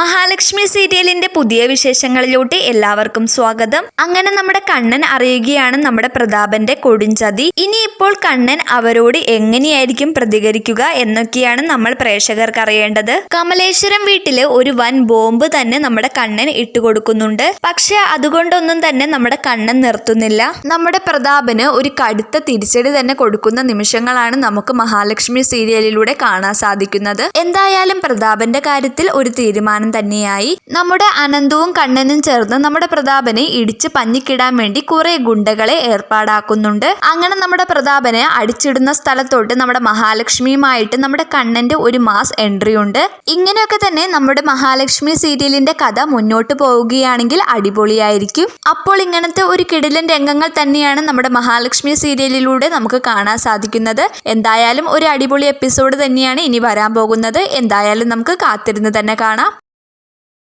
മഹാലക്ഷ്മി സീരിയലിന്റെ പുതിയ വിശേഷങ്ങളിലോട്ട് എല്ലാവർക്കും സ്വാഗതം. അങ്ങനെ നമ്മുടെ കണ്ണൻ അറിയുകയാണ് നമ്മുടെ പ്രതാപന്റെ കൊടുംചതി. ഇനിയിപ്പോൾ കണ്ണൻ അവരോട് എങ്ങനെയായിരിക്കും പ്രതികരിക്കുക എന്നൊക്കെയാണ് നമ്മൾ പ്രേക്ഷകർക്ക് അറിയേണ്ടത്. കമലേശ്വരം വീട്ടിൽ ഒരു വൻ ബോംബ് തന്നെ നമ്മുടെ കണ്ണൻ ഇട്ടുകൊടുക്കുന്നുണ്ട് പക്ഷെ അതുകൊണ്ടൊന്നും തന്നെ നമ്മുടെ കണ്ണൻ നിർത്തുന്നില്ല. നമ്മുടെ പ്രതാപന് ഒരു കടുത്ത തിരിച്ചടി തന്നെ കൊടുക്കുന്ന നിമിഷങ്ങളാണ് നമുക്ക് മഹാലക്ഷ്മി സീരിയലിലൂടെ കാണാൻ സാധിക്കുന്നത്. എന്തായാലും പ്രതാപന്റെ കാര്യത്തിൽ ഒരു തീരുമാനം തന്നെയായി. നമ്മുടെ അനന്തവും കണ്ണനും ചേർന്ന് നമ്മുടെ പ്രതാപനെ ഇടിച്ച് പഞ്ഞിക്കിടാൻ വേണ്ടി കുറെ ഗുണ്ടകളെ ഏർപ്പാടാക്കുന്നുണ്ട്. അങ്ങനെ നമ്മുടെ പ്രതാപനെ അടിച്ചിടുന്ന സ്ഥലത്തോട്ട് നമ്മുടെ മഹാലക്ഷ്മിയുമായിട്ട് നമ്മുടെ കണ്ണന്റെ ഒരു മാസ് എൻട്രി ഉണ്ട്. ഇങ്ങനെയൊക്കെ തന്നെ നമ്മുടെ മഹാലക്ഷ്മി സീരിയലിന്റെ കഥ മുന്നോട്ട് പോവുകയാണെങ്കിൽ അടിപൊളിയായിരിക്കും. അപ്പോൾ ഇങ്ങനത്തെ ഒരു കിടിലൻ രംഗങ്ങൾ തന്നെയാണ് നമ്മുടെ മഹാലക്ഷ്മി സീരിയലിലൂടെ നമുക്ക് കാണാൻ സാധിക്കുന്നത്. എന്തായാലും ഒരു അടിപൊളി എപ്പിസോഡ് തന്നെയാണ് ഇനി വരാൻ പോകുന്നത്. എന്തായാലും നമുക്ക് കാത്തിരുന്ന് തന്നെ കാണാം.